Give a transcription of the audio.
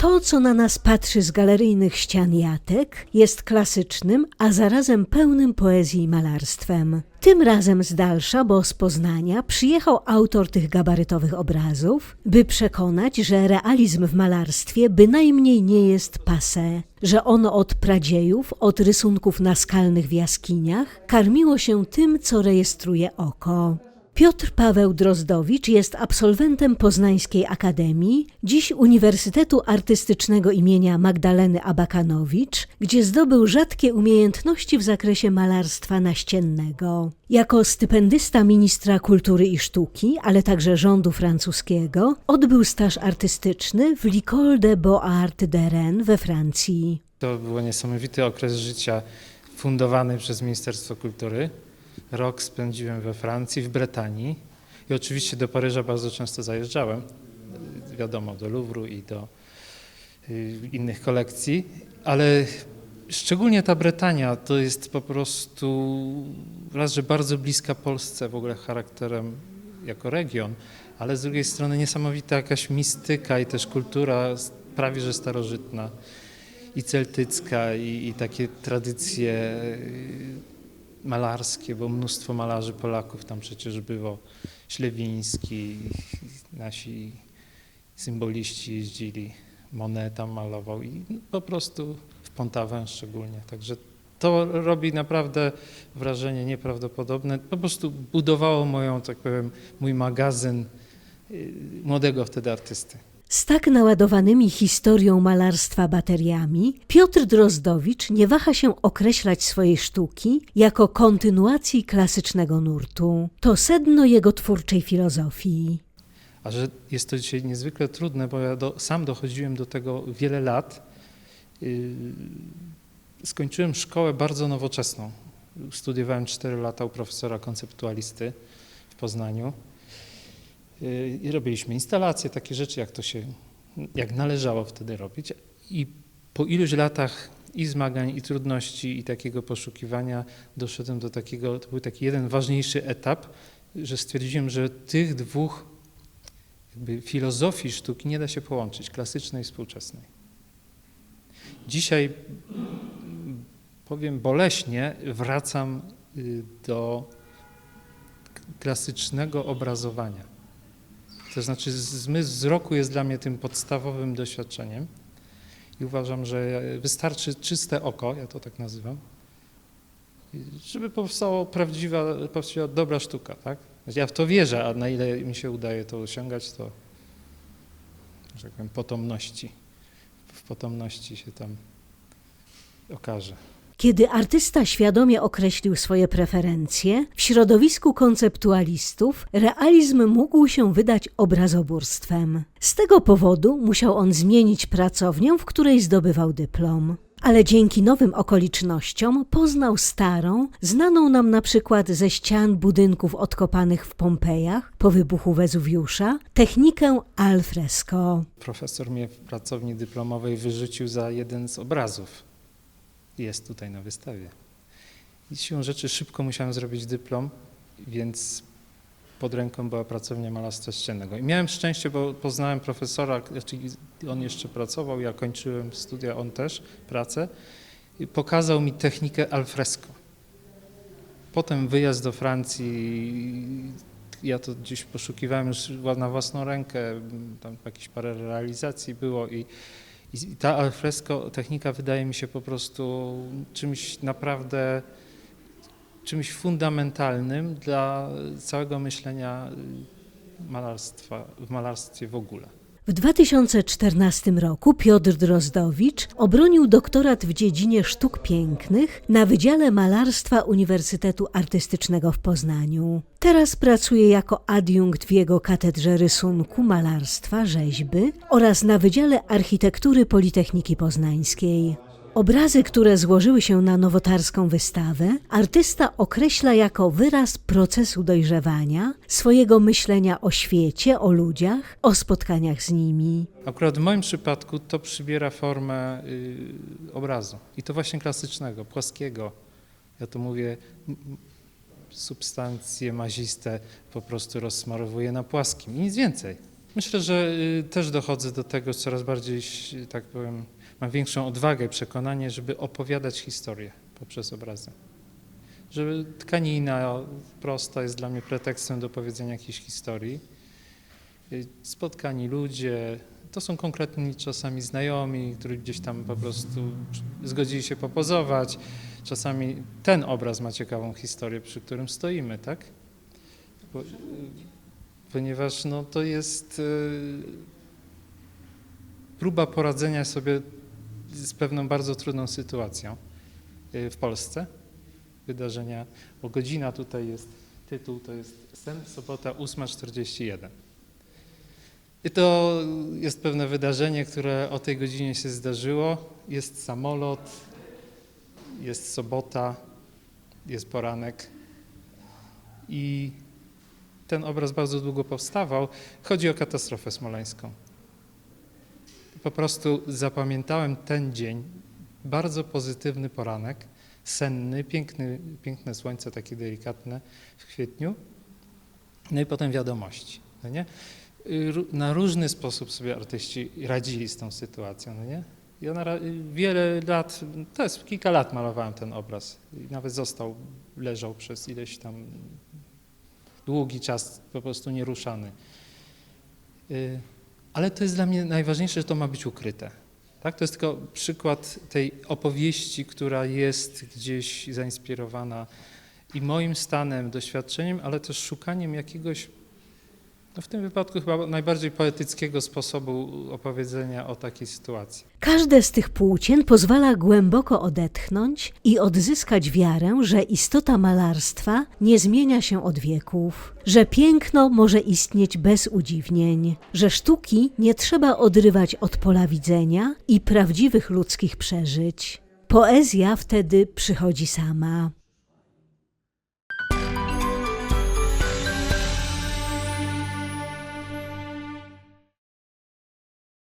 To, co na nas patrzy z galeryjnych ścian jatek, jest klasycznym, a zarazem pełnym poezji i malarstwem. Tym razem z dalsza, bo z Poznania, przyjechał autor tych gabarytowych obrazów, by przekonać, że realizm w malarstwie bynajmniej nie jest passé, że ono od pradziejów, od rysunków naskalnych w jaskiniach, karmiło się tym, co rejestruje oko. Piotr Paweł Drozdowicz jest absolwentem Poznańskiej Akademii, dziś Uniwersytetu Artystycznego imienia Magdaleny Abakanowicz, gdzie zdobył rzadkie umiejętności w zakresie malarstwa naściennego. Jako stypendysta ministra kultury i sztuki, ale także rządu francuskiego, odbył staż artystyczny w L'École des Beaux-Arts de Rennes we Francji. To był niesamowity okres życia fundowany przez Ministerstwo Kultury. Rok spędziłem we Francji, w Bretanii i oczywiście do Paryża bardzo często zajeżdżałem. Wiadomo, do Louvru i do y, innych kolekcji, ale szczególnie ta Bretania to jest po prostu raz, że bardzo bliska Polsce w ogóle charakterem jako region, ale z drugiej strony niesamowita jakaś mistyka i też kultura prawie że starożytna i celtycka i, i takie tradycje y, malarskie, bo mnóstwo malarzy Polaków tam przecież było. Ślewiński, nasi symboliści jeździli, Monet tam malował i po prostu w Pontawę szczególnie. Także to robi naprawdę wrażenie nieprawdopodobne. Po prostu budowało moją, tak powiem, mój magazyn y, młodego wtedy artysty. Z tak naładowanymi historią malarstwa bateriami, Piotr Drozdowicz nie waha się określać swojej sztuki jako kontynuacji klasycznego nurtu. To sedno jego twórczej filozofii. A że jest to dzisiaj niezwykle trudne, bo ja do, sam dochodziłem do tego wiele lat. Yy, skończyłem szkołę bardzo nowoczesną. Studiowałem 4 lata u profesora konceptualisty w Poznaniu. Yy, I robiliśmy instalacje, takie rzeczy, jak to się, jak należało wtedy robić. I po iluś latach i zmagań, i trudności, i takiego poszukiwania doszedłem do takiego, to był taki jeden ważniejszy etap, że stwierdziłem, że tych dwóch jakby filozofii sztuki nie da się połączyć, klasycznej i współczesnej. Dzisiaj, powiem boleśnie, wracam y, do klasycznego obrazowania. To znaczy zmysł wzroku jest dla mnie tym podstawowym doświadczeniem i uważam, że wystarczy czyste oko, ja to tak nazywam, żeby powstała prawdziwa, powstała dobra sztuka, tak? Ja w to wierzę, a na ile mi się udaje to osiągać, to że tak powiem, potomności, w potomności się tam okaże. Kiedy artysta świadomie określił swoje preferencje, w środowisku konceptualistów realizm mógł się wydać obrazobórstwem. Z tego powodu musiał on zmienić pracownię, w której zdobywał dyplom. Ale dzięki nowym okolicznościom poznał starą, znaną nam na przykład ze ścian budynków odkopanych w Pompejach po wybuchu Wezuwiusza, technikę al fresco. Profesor mnie w pracowni dyplomowej wyrzucił za jeden z obrazów. Jest tutaj na wystawie. I siłą rzeczy szybko musiałem zrobić dyplom, więc pod ręką była pracownia malarstwa ściennego. I miałem szczęście, bo poznałem profesora, czyli on jeszcze pracował, ja kończyłem studia, on też pracę. I pokazał mi technikę al fresco. Potem wyjazd do Francji, ja to gdzieś poszukiwałem już na własną rękę, tam jakieś parę realizacji było i, i ta al fresco technika wydaje mi się po prostu czymś naprawdę czymś fundamentalnym dla całego myślenia malarstwa, w malarstwie w ogóle. W 2014 roku Piotr Drozdowicz obronił doktorat w dziedzinie sztuk pięknych na Wydziale Malarstwa Uniwersytetu Artystycznego w Poznaniu. Teraz pracuje jako adiunkt w jego katedrze rysunku, malarstwa, rzeźby oraz na Wydziale Architektury Politechniki Poznańskiej. Obrazy, które złożyły się na nowotarską wystawę, artysta określa jako wyraz procesu dojrzewania, swojego myślenia o świecie, o ludziach, o spotkaniach z nimi. Akurat w moim przypadku to przybiera formę y, obrazu i to właśnie klasycznego, płaskiego. Ja to mówię, substancje maziste po prostu rozsmarowuję na płaskim i nic więcej. Myślę, że y, też dochodzę do tego coraz bardziej, tak powiem, mam większą odwagę i przekonanie, żeby opowiadać historię poprzez obrazy. Żeby tkanina prosta jest dla mnie pretekstem do powiedzenia jakiejś historii. Y, Spotkani ludzie, to są konkretni czasami znajomi, którzy gdzieś tam po prostu zgodzili się popozować. Czasami ten obraz ma ciekawą historię, przy którym stoimy, tak? Bo, y, ponieważ no, to jest y, próba poradzenia sobie z pewną bardzo trudną sytuacją y, w Polsce. Wydarzenia, bo godzina tutaj jest, tytuł to jest Sen, sobota 8.41. I to jest pewne wydarzenie, które o tej godzinie się zdarzyło. Jest samolot, jest sobota, jest poranek i ten obraz bardzo długo powstawał. Chodzi o katastrofę smoleńską. Po prostu zapamiętałem ten dzień, bardzo pozytywny poranek, senny, piękny, piękne słońce, takie delikatne w kwietniu. No i potem wiadomości. No nie? Na różny sposób sobie artyści radzili z tą sytuacją. No nie? Ja na, wiele lat, to jest kilka lat malowałem ten obraz i nawet został, leżał przez ileś tam długi czas po prostu nieruszany. Y, Ale to jest dla mnie najważniejsze, że to ma być ukryte. Tak? To jest tylko przykład tej opowieści, która jest gdzieś zainspirowana i moim stanem, doświadczeniem, ale też szukaniem jakiegoś, no w tym wypadku chyba najbardziej poetyckiego sposobu opowiedzenia o takiej sytuacji. Każde z tych płócien pozwala głęboko odetchnąć i odzyskać wiarę, że istota malarstwa nie zmienia się od wieków, że piękno może istnieć bez udziwnień, że sztuki nie trzeba odrywać od pola widzenia i prawdziwych ludzkich przeżyć. Poezja wtedy przychodzi sama.